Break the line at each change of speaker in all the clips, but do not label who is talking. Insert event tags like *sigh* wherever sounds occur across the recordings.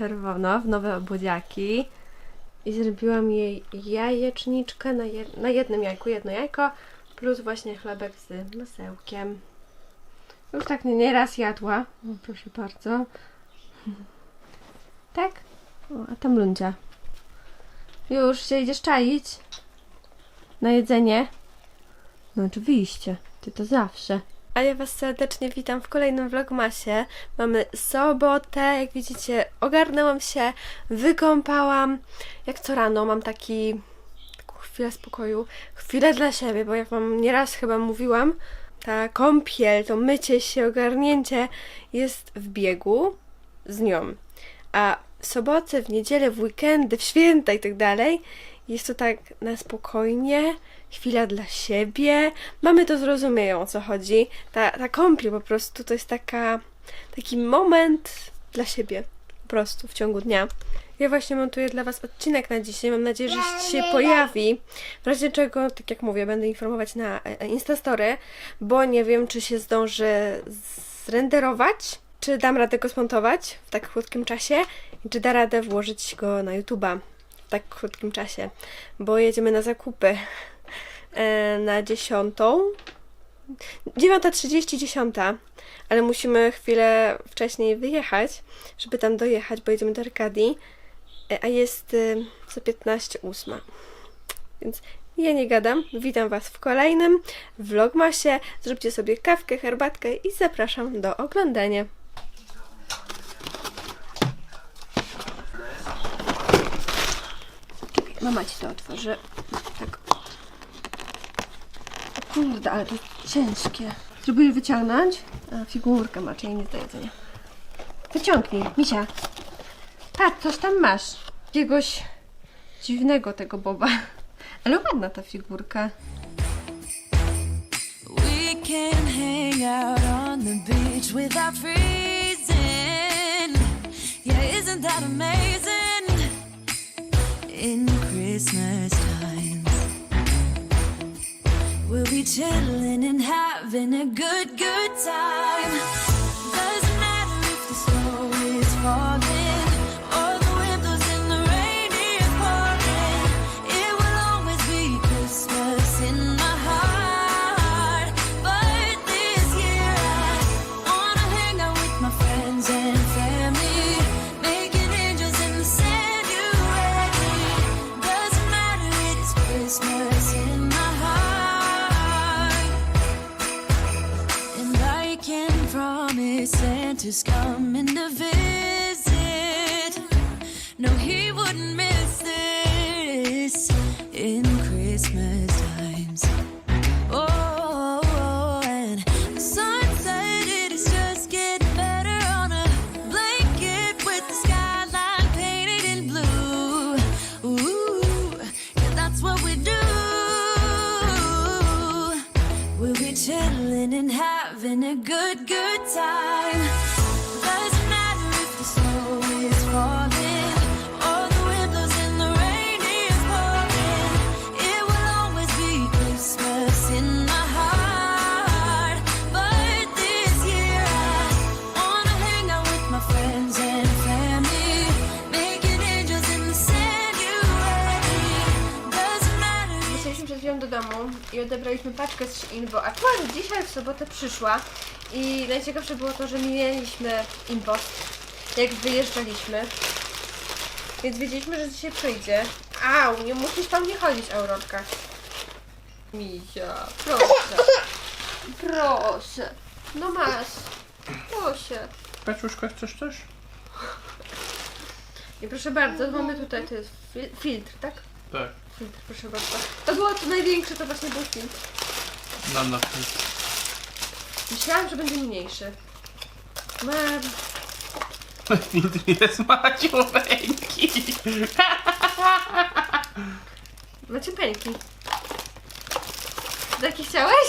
Ubrana na czerwono, w nowe buziaki. I zrobiłam jej jajeczniczkę na, jed na jednym jajku, jedno jajko, plus właśnie chlebek z masełkiem. Już tak nie, nie raz jadła. O, proszę bardzo. *laughs* Tak? O, a tam Luncia. Już się idziesz czaić? Na jedzenie? No oczywiście, ty to zawsze. A ja Was serdecznie witam w kolejnym vlogmasie. Mamy sobotę, jak widzicie, ogarnęłam się, wykąpałam. Jak co rano mam taki taką chwilę spokoju, chwilę dla siebie, bo jak Wam nieraz chyba mówiłam, ta kąpiel, to mycie się, ogarnięcie jest w biegu z nią. A w soboty, w niedzielę, w weekendy, w święta i tak dalej jest to tak na spokojnie, chwila dla siebie. Mamy to zrozumieją o co chodzi. Ta, ta kąpiel po prostu to jest taka, taki moment dla siebie po prostu w ciągu dnia. Ja właśnie montuję dla Was odcinek na dzisiaj. Mam nadzieję, że się pojawi. W razie czego, tak jak mówię, będę informować na e, Instastory, bo nie wiem, czy się zdąży zrenderować, czy dam radę go smontować w tak krótkim czasie i czy da radę włożyć go na YouTube'a w tak krótkim czasie, bo jedziemy na zakupy na dziesiątą. 9.30, 10, ale musimy chwilę wcześniej wyjechać, żeby tam dojechać, bo jedziemy do Arkadii, e, a jest e, za 15 8. Więc ja nie gadam. Witam Was w kolejnym vlogmasie. Zróbcie sobie kawkę, herbatkę i zapraszam do oglądania. Mama Ci to otworzy. Kurde, ale to ciężkie. Spróbuję wyciągnąć. A, figurkę ma, czyli nic do jedzenia. Wyciągnij, misia. Patrz, coś tam masz. Jakiegoś dziwnego tego boba. *laughs* Ale ładna ta figurka.
We can hang out on the beach without freezing. Yeah, isn't that amazing? In Christmas times, we'll be chilling and having a good, good time. And having a good, good time. I
odebraliśmy paczkę z Shein, bo akurat dzisiaj w sobotę przyszła i najciekawsze było to, że mieliśmy impost, jak wyjeżdżaliśmy. Więc wiedzieliśmy, że dzisiaj przyjdzie. Au, nie musisz tam nie chodzić, Aurorka. Misia, proszę. Proszę. No masz. Proszę.
Paczuszka, chcesz też?
I proszę bardzo, mamy tutaj, to jest fil- filtr, tak?
Tak.
Filtr, proszę bardzo. To było to największe, to właśnie był filtr.
Na to.
Myślałam, że będzie mniejszy. Mam.
Filtr *laughs* jest maciupeńki. *laughs*
Macie peńki. Taki chciałeś?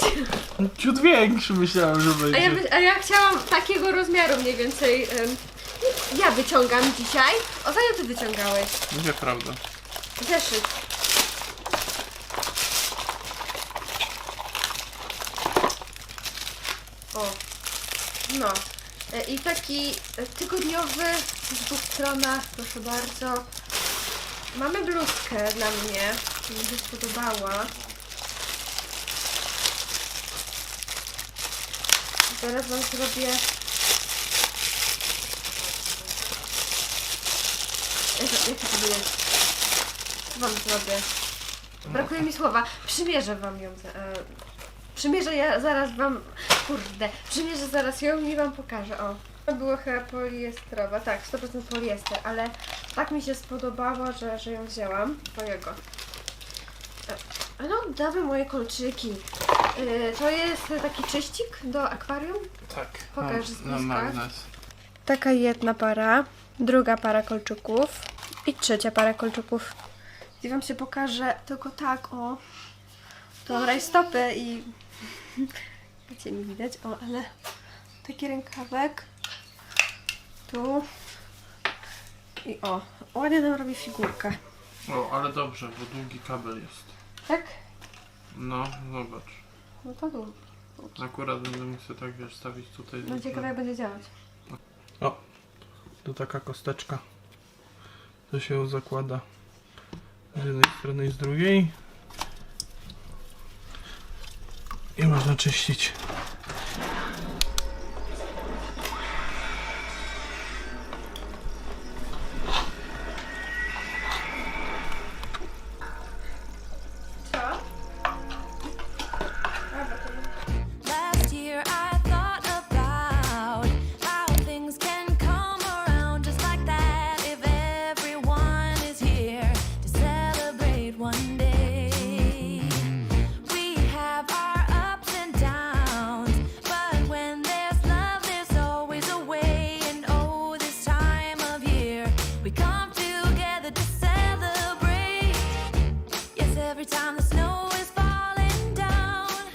Ciut większy myślałem, że
A
będzie.
ja, by- a ja chciałam takiego rozmiaru mniej więcej. em, ja wyciągam dzisiaj. Ostatnio ty wyciągałeś.
Nieprawda.
Zeszyt. O. No. E, I taki e, tygodniowy w dwóch stronach, proszę bardzo. Mamy bluzkę dla mnie, mi się spodobała. Zaraz wam zrobię. Jak, jak to jest? Co wam zrobię? Brakuje mi słowa. Przymierzę wam ją. za- E, przymierzę ja zaraz wam. Kurde. Przymierzę zaraz ją i wam pokażę. O. To było chyba poliestrowa. Tak, 100% poliester, ale tak mi się spodobało, że, że ją wzięłam. Twojego. E, No, dawaj moje kolczyki. E, to jest taki czyścik do akwarium.
Tak.
Pokaż z bliska.
magnes.
Taka jedna para, druga para kolczyków i trzecia para kolczyków. I wam się pokażę tylko tak, o. To rajstopy i... *laughs* Wiecie, nie widać, o, ale taki rękawek. Tu. I o, ładnie nam robi figurkę.
O, ale dobrze, bo długi kabel jest.
Tak?
No, zobacz.
No to tu.
Akurat będę mógł sobie tak wiesz, stawić tutaj.
No ciekawe jak będzie działać.
O, to taka kosteczka. To się ją zakłada z jednej strony i z drugiej. I można czyścić.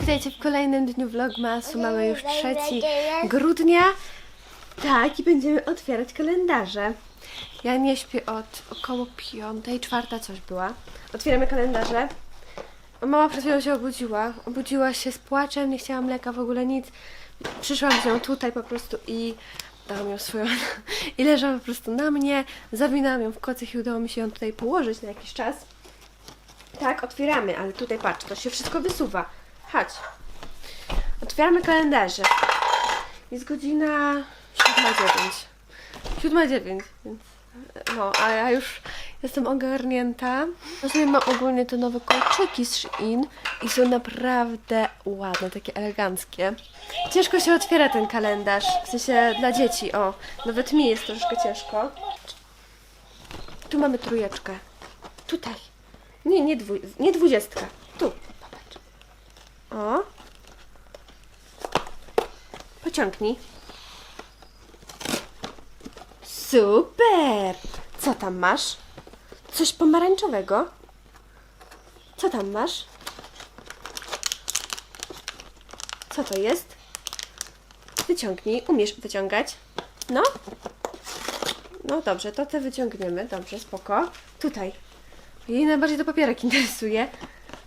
Witajcie w kolejnym dniu vlogmasu. Mamy już 3 grudnia. Tak, i będziemy otwierać kalendarze. Ja nie śpię od około piątej, czwarta coś była. Otwieramy kalendarze. Mama przed chwilą się obudziła. Obudziła się z płaczem, nie chciała mleka, w ogóle nic. Przyszłam z nią tutaj po prostu i dałam ją swoją. *laughs* I leżała po prostu na mnie. Zawinęłam ją w kocyk i udało mi się ją tutaj położyć na jakiś czas. Tak, otwieramy, ale tutaj patrz, to się wszystko wysuwa. Chodź. Otwieramy kalendarze. Jest godzina 7.09. 7.09, więc no, a ja już jestem ogarnięta. Sobie mam ogólnie te nowe kolczyki z Shein i są naprawdę ładne, takie eleganckie. Ciężko się otwiera ten kalendarz, w sensie dla dzieci, o. Nawet mi jest troszkę ciężko. Tu mamy trójeczkę. Tutaj. Nie, nie, dwu, nie dwudziestka. Tu. O. Pociągnij. Super! Co tam masz? Coś pomarańczowego? Co tam masz? Co to jest? Wyciągnij. Umiesz wyciągać? No? No dobrze, to te wyciągniemy. Dobrze, spoko. Tutaj. Jej najbardziej to papierek interesuje.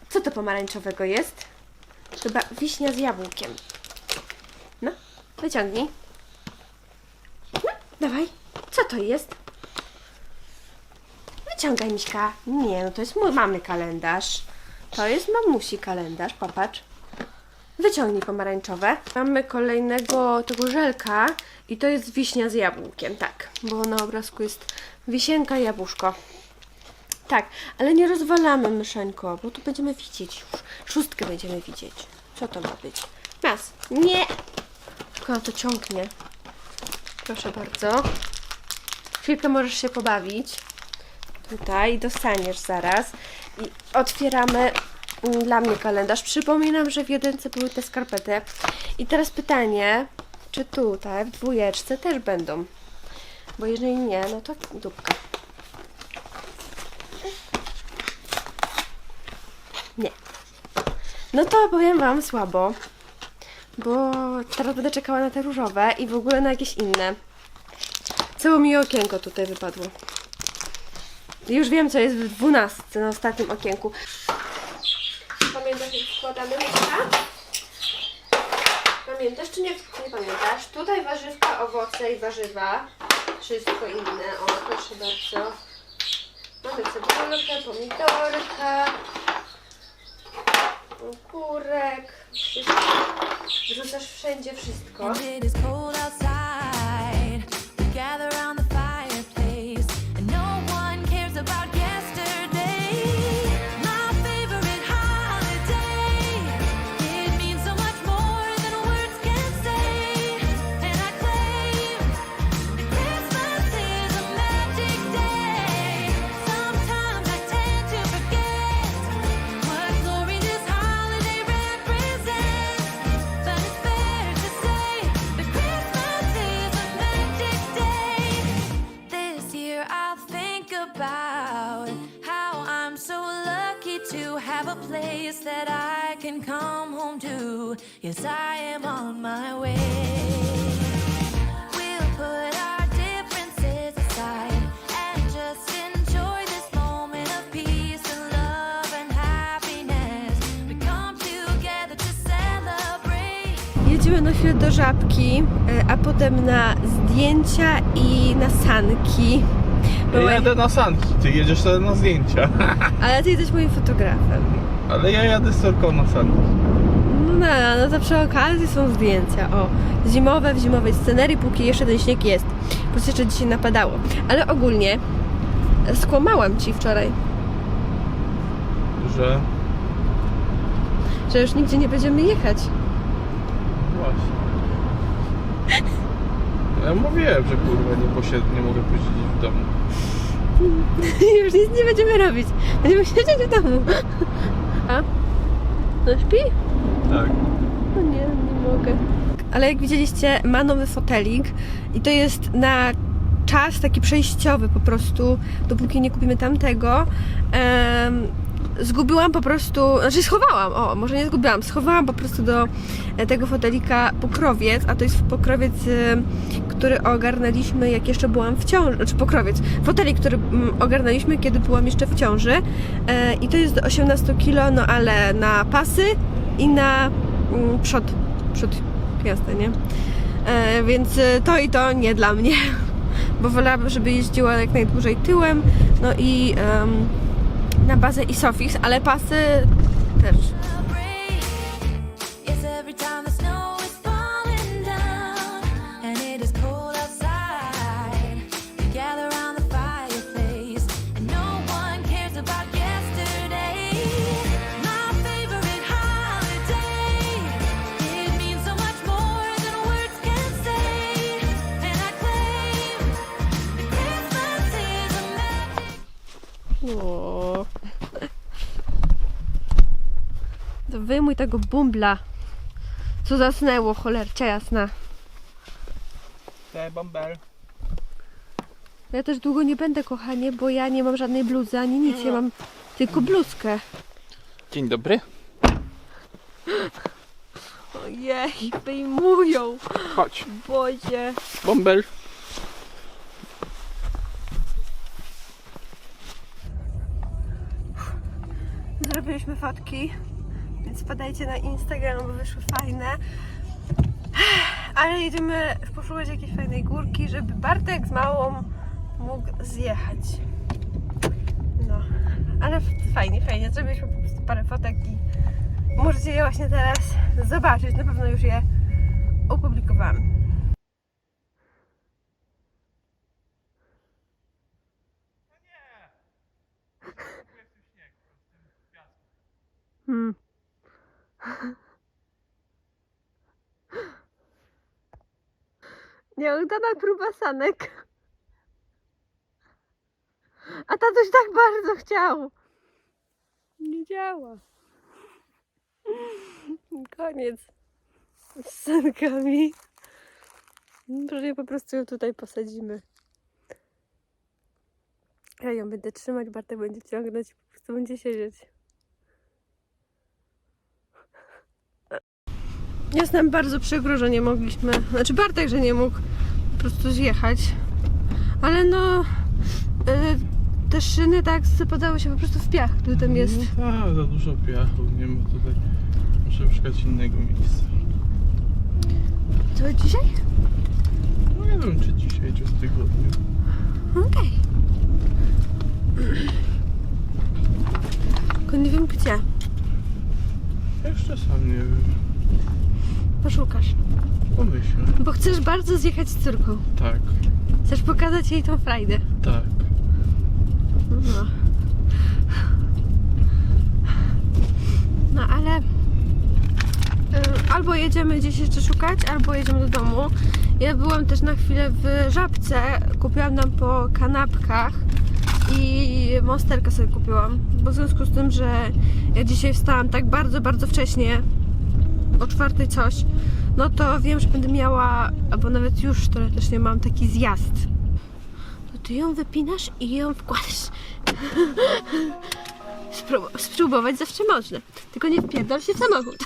Co to pomarańczowego jest? Chyba wiśnia z jabłkiem. No, wyciągnij. No, dawaj. Co to jest? Wyciągaj, Miśka. Nie, no to jest mój mamy kalendarz. To jest mamusi kalendarz, popatrz. Wyciągnij pomarańczowe. Mamy kolejnego tego żelka i to jest wiśnia z jabłkiem, tak. Bo na obrazku jest wisienka i jabłuszko. Tak, ale nie rozwalamy myszeńko, bo tu będziemy widzieć już. Szóstkę będziemy widzieć. Co to ma być? Raz. Nie! Tylko to ciągnie. Proszę bardzo. Chwilkę możesz się pobawić. Tutaj dostaniesz zaraz. I otwieramy mm, dla mnie kalendarz. Przypominam, że w jedynce były te skarpety. I teraz pytanie, czy tutaj w dwójeczce też będą? Bo jeżeli nie, no to dupka. Nie. No to powiem Wam słabo, bo teraz będę czekała na te różowe i w ogóle na jakieś inne. Całe mi okienko tutaj wypadło. Już wiem, co jest w dwunastce na ostatnim okienku. Pamiętasz, jak składamy myszka? Pamiętasz? Czy nie, nie pamiętasz? Tutaj warzywka, owoce i warzywa. Wszystko inne. O, proszę bardzo. Mamy cebulkę, pomidorka, Wszystko. Wrzucasz wszędzie wszystko.
That I can come home to. Yes, I am on my way. We'll put our differences aside and just enjoy this moment of peace and love and happiness. We come together to celebrate.
Jedziemy na chwilę do żabki, e, a potem na zdjęcia i na sanki. Moje-
jadę na sanki, ty jedziesz sobie na zdjęcia. *laughs*
Ale ty jesteś moim fotografem.
Ale ja jadę z córką na sanki.
No, no, no to przy okazji są zdjęcia. O, zimowe w zimowej scenerii, póki jeszcze ten śnieg jest. Plus jeszcze dzisiaj napadało. Ale ogólnie e, skłamałam ci wczoraj,
Że
że już nigdzie nie będziemy jechać.
właśnie. Ja mówiłem, że kurwa nie, posied... nie mogę posiedzieć w domu. *laughs*
już nic nie będziemy robić. Będziemy siedzieć w domu. A? No śpi?
Tak.
No nie, nie mogę. Ale jak widzieliście, ma nowy fotelik i to jest na czas taki przejściowy po prostu, dopóki nie kupimy tamtego. Em, zgubiłam po prostu, znaczy schowałam, o, może nie zgubiłam, schowałam po prostu do e, tego fotelika pokrowiec, a to jest pokrowiec, e, który ogarnęliśmy jak jeszcze byłam w ciąży, znaczy pokrowiec, fotelik, który mm, ogarnęliśmy kiedy byłam jeszcze w ciąży e, i to jest do 18 kg, no ale na pasy i na mm, przód, przód jazdy, nie? E, więc e, to i to nie dla mnie, *laughs* bo wolałabym, żeby jeździła jak najdłużej tyłem, no i em, na bazę Isofix, ale pasy też. O. To wyjmuj tego bumbla, co zasnęło, cholercia jasna.
Te bąbel.
Ja też długo nie będę, kochanie, bo ja nie mam żadnej bluzy ani nic, ja mam tylko bluzkę.
Dzień dobry.
Ojej, wyjmują,
Chodź.
Bozie.
Bąbel.
Zrobiliśmy fotki, więc podajcie na Instagram, bo wyszły fajne. Ale jedziemy poszukać jakiejś fajnej górki, żeby Bartek z małą mógł zjechać. No, ale fajnie, fajnie. Zrobiliśmy po prostu parę fotek i możecie je właśnie teraz zobaczyć. Na pewno już je opublikowałam. Hmm. Nieudana próba sanek. A tatuś tak bardzo chciał. Nie działa. Koniec z sankami. Może po prostu ją tutaj posadzimy. Ja ją będę trzymać, Bartek będzie ciągnąć po prostu będzie siedzieć. Jest nam bardzo przykro, że nie mogliśmy, znaczy Bartek, że nie mógł po prostu zjechać. Ale no, y, te szyny tak zapadały się po prostu w piach, który tam jest.
No tak, za dużo piachu, nie ma tutaj. Muszę szukać innego miejsca.
To dzisiaj?
No nie wiem, czy dzisiaj, czy w tygodniu.
Okej. Tylko nie wiem gdzie.
Jeszcze sam nie wiem.
Poszukasz.
Pomyślę.
Bo chcesz bardzo zjechać z córką.
Tak,
Chcesz pokazać jej tą frajdę.
tak.
No. No ale y, albo jedziemy gdzieś jeszcze szukać, albo jedziemy do domu. Ja byłam też na chwilę w Żabce, kupiłam nam po kanapkach i monsterkę sobie kupiłam, bo w związku z tym, że ja dzisiaj wstałam tak bardzo, bardzo wcześnie, o czwartej coś, no to wiem, że będę miała, albo nawet już teoretycznie mam taki zjazd. To ty ją wypinasz i ją wkładasz. *laughs* Sprób- spróbować zawsze można. Tylko nie wpierdol się w samochód.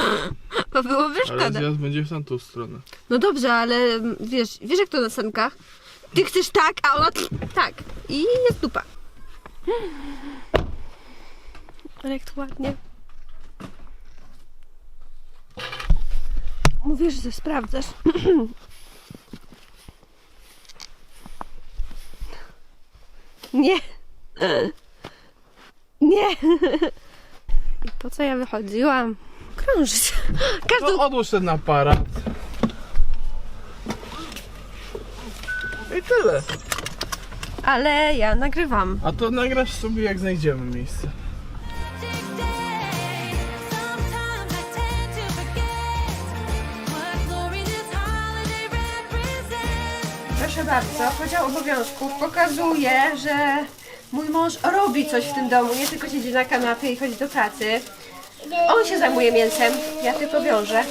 *laughs* Bo byłoby
Ale
szkoda.
zjazd będzie w tamtą stronę.
No dobrze, ale mm, wiesz, wiesz jak to na sankach? Ty chcesz tak, a ona tak. I jest dupa. Ale jak to ładnie. Mówisz, że sprawdzasz. *clears throat* Nie. *clears throat* Nie. I po co ja wychodziłam? Krążyć. *clears throat* Każdą
No odłóż ten aparat. I tyle.
Ale ja nagrywam.
A to nagrasz sobie jak znajdziemy miejsce.
Proszę bardzo, podział obowiązków pokazuje, że mój mąż robi coś w tym domu, nie tylko siedzi na kanapie i chodzi do pracy. On się zajmuje mięsem, ja tylko wiążę,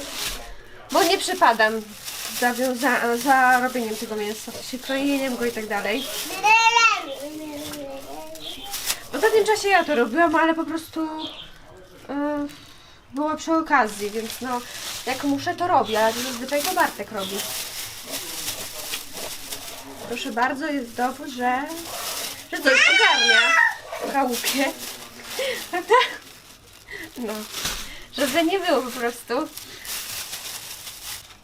bo nie przypadam za, wiąza- za robieniem tego mięsa, się krojeniem go i tak dalej. W ostatnim czasie ja to robiłam, ale po prostu yy, było przy okazji, więc no jak muszę to robię, ale zazwyczaj to Bartek robi. Proszę bardzo, jest dowód, że, że coś ogarnia w chałupie. Prawda? No. Żeby nie było po prostu.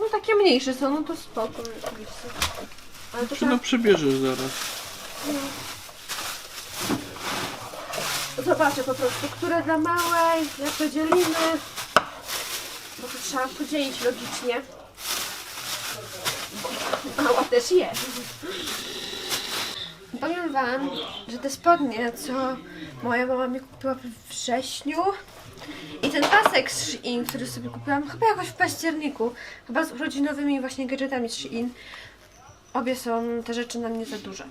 No takie mniejsze są, no to spoko oczywiście. Ale to
Czy no przybierzesz zaraz?
Zobaczę po prostu, które dla małej, jak to dzielimy. Bo to trzeba podzielić logicznie. Mała też je. Powiem wam, że te spodnie, co moja mama mi kupiła we wrześniu i ten pasek z Shein, który sobie kupiłam chyba jakoś w październiku, chyba z urodzinowymi właśnie gadżetami z Shein, obie są te rzeczy na mnie za duże.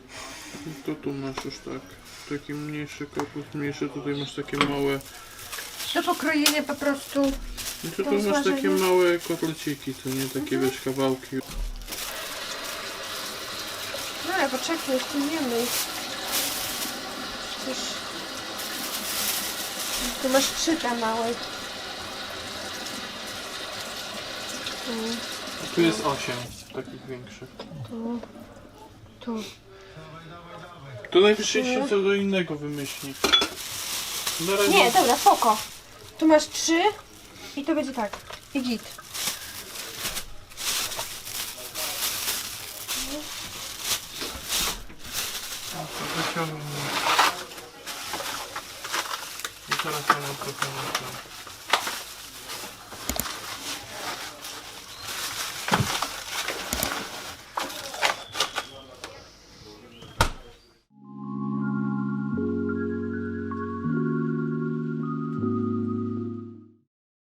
To tu masz już tak. Taki mniejszy korpus, mniejszy tutaj masz takie małe.
Do pokrojenia po prostu
Znaczy
To
tu masz takie małe kotleciki, to nie takie wiesz kawałki.
Ale poczekaj, jeszcze nie myj. Przecież... Tu masz trzyta małe. Tu,
tu jest 8 takich większych.
tu, tu.
To najwyżej się co do innego wymyśli. Na razie
Nie, dobra, spoko. Tu masz trzy i to będzie tak. I git.